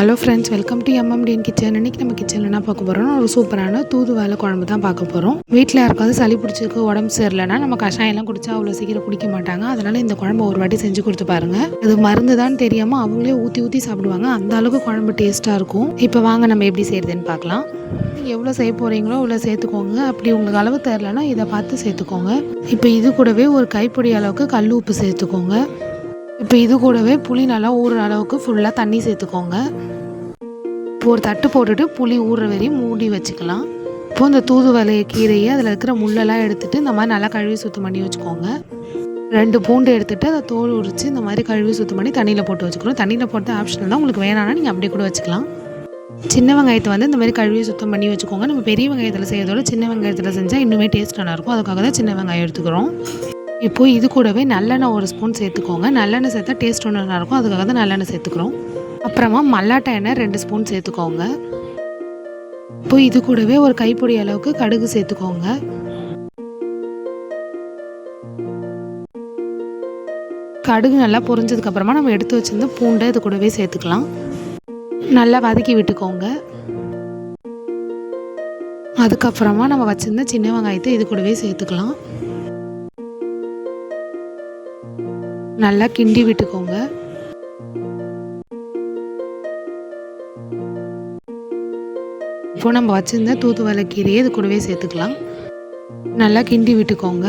Hello friends welcome to MMTN kitchen இன்னைக்கு நம்ம கிச்சனில் என்ன பார்க்க போகிறோம்னா ஒரு சூப்பரான தூதுவளை குழம்பு தான் பார்க்க போகிறோம் வீட்டில் யாருக்காவது சளி பிடிச்சிருக்கு உடம்பு சரியில்லைன்னா நம்ம கஷாயம்லாம் குடிச்சா அவ்வளோ சீக்கிரம் குடிக்க மாட்டாங்க. அதனால இந்த குழம்பு ஒரு வாட்டி செஞ்சு கொடுத்து பாருங்க. அது மருந்து தான் தெரியாமல் அவங்களே ஊற்றி ஊற்றி சாப்பிடுவாங்க. அந்த அளவுக்கு குழம்பு டேஸ்ட்டாக இருக்கும். இப்போ வாங்க நம்ம எப்படி செய்யறதுன்னு பார்க்கலாம். நீங்கள் எவ்வளோ செய்ய போகிறீங்களோ அவ்வளோ சேர்த்துக்கோங்க. அப்படி உங்களுக்கு அளவு தெரிலனா இதை பார்த்து சேர்த்துக்கோங்க. இப்போ இது கூடவே ஒரு கைப்பிடி அளவுக்கு கல் உப்பு சேர்த்துக்கோங்க. இப்போ இது கூடவே புளி நல்லா ஊறுற அளவுக்கு ஃபுல்லாக தண்ணி சேர்த்துக்கோங்க. இப்போ ஒரு தட்டு போட்டுட்டு புளி ஊறுற வரையும் மூடி வச்சுக்கலாம். இப்போ இந்த தூதுவளை கீரையை அதில் இருக்கிற முள்ளெல்லாம் எடுத்துட்டு இந்த மாதிரி நல்லா கழுவி சுத்தம் பண்ணி வச்சுக்கோங்க. ரெண்டு பூண்டு எடுத்துட்டு அதை தோல் உரித்து இந்த மாதிரி கழுவி சுத்தம் பண்ணி தண்ணியில் போட்டு வச்சுக்கணும். தண்ணியில் போட்டு ஆப்ஷனல் தான் உங்களுக்கு வேணாம்னா நீங்கள் அப்படியே கூட வச்சுக்கலாம். சின்ன வெங்காயத்தை வந்து இந்த மாதிரி கழுவி சுத்தம் பண்ணி வச்சுக்கோங்க. நம்ம பெரிய வெங்காயத்தில் செய்யறதோட சின்ன வெங்காயத்தில் செஞ்சால் இன்னுமே டேஸ்ட் நல்லாயிருக்கும் அதுக்காக தான் சின்ன வெங்காயம் எடுத்துக்கிறோம். இப்போ இது கூடவே நல்லெண்ணெய் ஒரு ஸ்பூன் சேர்த்துக்கோங்க. நல்லெண்ணெய் சேர்த்தா டேஸ்ட் ஒன்று நல்லாயிருக்கும் அதுக்காக தான் நல்லெண்ணெய் சேர்த்துக்கிறோம். அப்புறமா மல்லாட்டை எண்ணெய் ரெண்டு ஸ்பூன் சேர்த்துக்கோங்க. இப்போ இது கூடவே ஒரு கைப்பொடி அளவுக்கு கடுகு சேர்த்துக்கோங்க. கடுகு நல்லா பொரிஞ்சதுக்கப்புறமா நம்ம எடுத்து வச்சிருந்த பூண்டை இது கூடவே சேர்த்துக்கலாம். நல்லா வதக்கி விட்டுக்கோங்க. அதுக்கப்புறமா நம்ம வச்சுருந்த சின்ன வெங்காயத்தை இது கூடவே சேர்த்துக்கலாம். நல்லா கிண்டி விட்டுக்கோங்க. இப்போ நம்ம வச்சுருந்த தூத்துவலை கீரையை இது கூடவே சேர்த்துக்கலாம். நல்லா கிண்டி விட்டுக்கோங்க.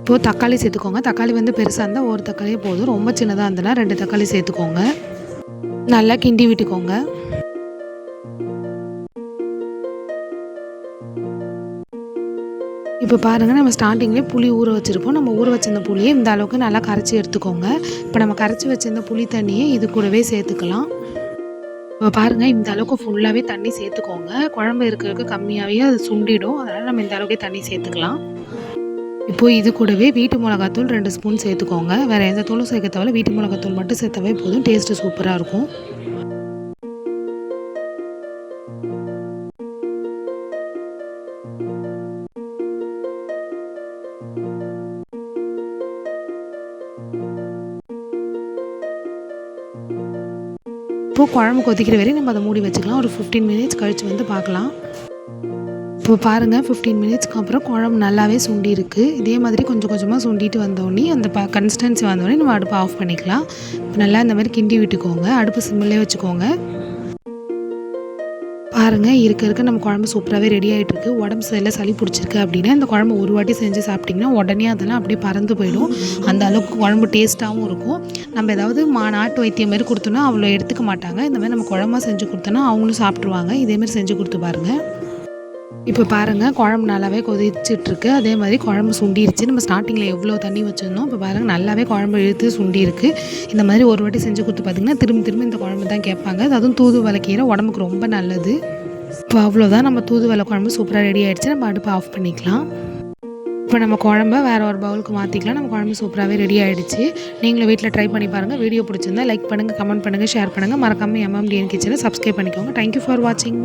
இப்போது தக்காளி சேர்த்துக்கோங்க. தக்காளி வந்து பெருசாக இருந்தால் ஒரு தக்காளியே போதும். ரொம்ப சின்னதாக இருந்ததுன்னா ரெண்டு தக்காளி சேர்த்துக்கோங்க. நல்லா கிண்டி விட்டுக்கோங்க. இப்போ பாருங்கள் நம்ம ஸ்டார்டிங்லேயே புளி ஊற வச்சுருப்போம். நம்ம ஊற வச்சிருந்த புளியை இந்த அளவுக்கு நல்லா கரைச்சி எடுத்துக்கோங்க. இப்போ நம்ம கரைச்சி வச்சிருந்த புளி தண்ணியை இது கூடவே சேர்த்துக்கலாம். இப்போ பாருங்கள் இந்த அளவுக்கு ஃபுல்லாகவே தண்ணி சேர்த்துக்கோங்க. குழம்பு இருக்கிறதுக்கு கம்மியாகவே அது சுண்டிடும். அதனால் நம்ம இந்த அளவுக்கு தண்ணி சேர்த்துக்கலாம். இப்போது இது கூடவே வீட்டு மிளகாத்தூள் ரெண்டு ஸ்பூன் சேர்த்துக்கோங்க. வேறு எந்த தூளும் சேர்க்க தேவையில்ல. வீட்டு மிளகாத்தூள் மட்டும் சேர்த்தவே போதும். டேஸ்ட்டு சூப்பராக இருக்கும். இப்போது குழம்பு கொதிக்கிற வரையும் நம்ம அதை மூடி வச்சுக்கலாம். ஒரு ஃபிஃப்டீன் மினிட்ஸ் கழித்து வந்து பார்க்கலாம். இப்போ பாருங்கள் ஃபிஃப்டீன் மினிட்ஸ்க்கு அப்புறம் குழம்பு நல்லாவே சுண்டி இருக்குது இதே மாதிரி கொஞ்சம் கொஞ்சமாக சுண்டிட்டு வந்தோடனே அந்த ப கன்சிஸ்டன்சி வந்தோடனே நம்ம அடுப்பை ஆஃப் பண்ணிக்கலாம். இப்போ நல்லா இந்த மாதிரி கிண்டி விட்டுக்கோங்க. அடுப்பு சிம்மிலே வச்சுக்கோங்க. பாருங்கள் இருக்க இருக்க நம்ம குழம்பு சூப்பராகவே ரெடி ஆகிட்டு இருக்கு உடம்பு சரியில்லை சளி பிடிச்சிருக்கு அப்படின்னா இந்த குழம்பு ஒரு வாட்டி செஞ்சு சாப்பிட்டிங்கன்னா உடனே அதெல்லாம் அப்படியே பறந்து போயிடும். அந்த அளவுக்கு குழம்பு டேஸ்ட்டாகவும் இருக்கும். நம்ம ஏதாவது மா நாட்டு வைத்தியம் மாதிரி கொடுத்தோன்னா அவ்வளோ எடுத்துக்க மாட்டாங்க. இந்த மாதிரி நம்ம குழம்பா செஞ்சு கொடுத்தோன்னா அவங்களும் சாப்பிட்ருவாங்க இதேமாதிரி செஞ்சு கொடுத்து பாருங்கள் இப்போ பாருங்கள் குழம்பு நல்லாவே கொதிச்சிட்ருக்கு. அதே மாதிரி குழம்பு சுண்டிருச்சு. நம்ம ஸ்டார்டிங்கில் எவ்வளோ தண்ணி வச்சுருந்தோம் இப்போ பாருங்கள் நல்லாவே குழம்பு இழுத்து சுண்டிருக்கு. இந்த மாதிரி ஒரு வாட்டி செஞ்சு கொடுத்து பார்த்திங்கன்னா திரும்ப திரும்ப இந்த குழம்பு தான் கேட்பாங்க. அதுவும் தூதுவளை கீரை உடம்புக்கு ரொம்ப நல்லது. இப்போ அவ்வளோதான் நம்ம தூதுவளை குழம்பு சூப்பராக ரெடி ஆகிடுச்சு நம்ம அடுப்பை ஆஃப் பண்ணிக்கலாம். இப்போ நம்ம குழம்ப வேறு ஒரு பவுலுக்கு மாற்றிக்கலாம் நம்ம குழம்பு சூப்பராகவே ரெடி ஆகிடுச்சு நீங்களும் வீட்டில் ட்ரை பண்ணி பாருங்கள் வீடியோ பிடிச்சிருந்தா லைக் பண்ணுங்கள் கமெண்ட் பண்ணுங்கள் ஷேர் பண்ணுங்கள் மறக்காமல் எம்எம்டிஎன் கிச்சனை சப்ஸ்கிரைப் பண்ணிக்கோங்க. தேங்க்யூ ஃபார் வாட்சிங்